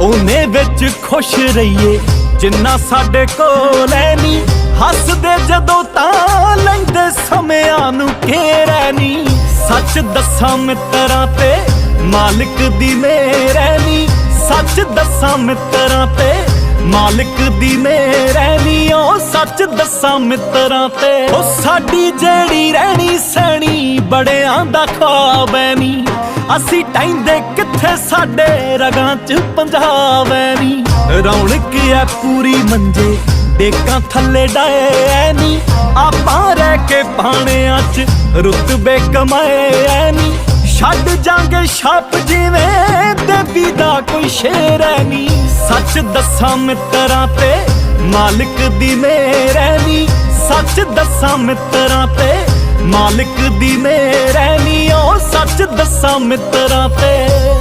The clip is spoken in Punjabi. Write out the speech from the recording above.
ਉਹਨੇ ਵਿੱਚ ਖੁਸ਼ ਰਹੀਏ, ਜਿੰਨਾ ਸਾਡੇ ਕੋਲ ਐ ਨਹੀਂ ਹੱਸਦੇ ਜਦੋਂ ਤਾਂ ਲੈਂਦੇ ਸਮਿਆਂ ਨੂੰ ਘੇਰੈ ਨਹੀਂ ਸੱਚ ਦੱਸਾਂ ਮਿੱਤਰਾਂ ਤੇ ਮਾਲਕ ਦੀ ਮਿਹਰ ਐ ਸੱਚ ਦੱਸਾਂ ਮਿੱਤਰਾਂ ਤੇ ਮਾਲਕ ਦੀ ਮਿਹਰ ਐ ਨਹੀਂ ਉਹ ਸੱਚ ਦੱਸਾਂ ਮਿੱਤਰਾਂ ਤੇ, ਉਹ ਸਾਡੀ ਜਿਹੜੀ ਰਹਿਣੀ ਸਹਿਣੀ ਬੜਿਆਂ ਦਾ ਖਾਬ ਐ ਨਹੀਂ ਅਸੀਂ ਟੈਂਦੇ ਕਿੱਥੇ ਸਾਡੇ ਰਗਾਂ 'ਚ ਪੰਜਾਬ ਐ ਰੌਣਕ ਐ ਪੂਰੀ ਮੰਜੇ, ਡੇਕਾਂ ਥੱਲੇ ਡਾਏ ਐ ਆਪਾਂ ਰਹਿ ਕੇ ਪਾਣਿਆਂ 'ਚ ਰੁਤਬੇ ਕਮਾਏ ਐ ਛੱਡ ਜਾਂਗੇ ਛਾਪ ਜਿਵੇਂ ਦੇਵੀ ਦਾ ਕੋਈ ਸ਼ੇਰ ਐ ਸੱਚ ਦੱਸਾਂ ਮਿੱਤਰਾਂ ਤੇ ਮਾਲਕ ਦੀ ਮਿਹਰ ਐ ਨਹੀਂ ਸੱਚ ਦੱਸਾਂ ਮਿੱਤਰਾਂ ਤੇ ਮਾਲਕ ਦੀ ਮਿਹਰ ਐ ਸੱਚ ਦੱਸਾਂ ਮਿੱਤਰਾਂ ਤੇ।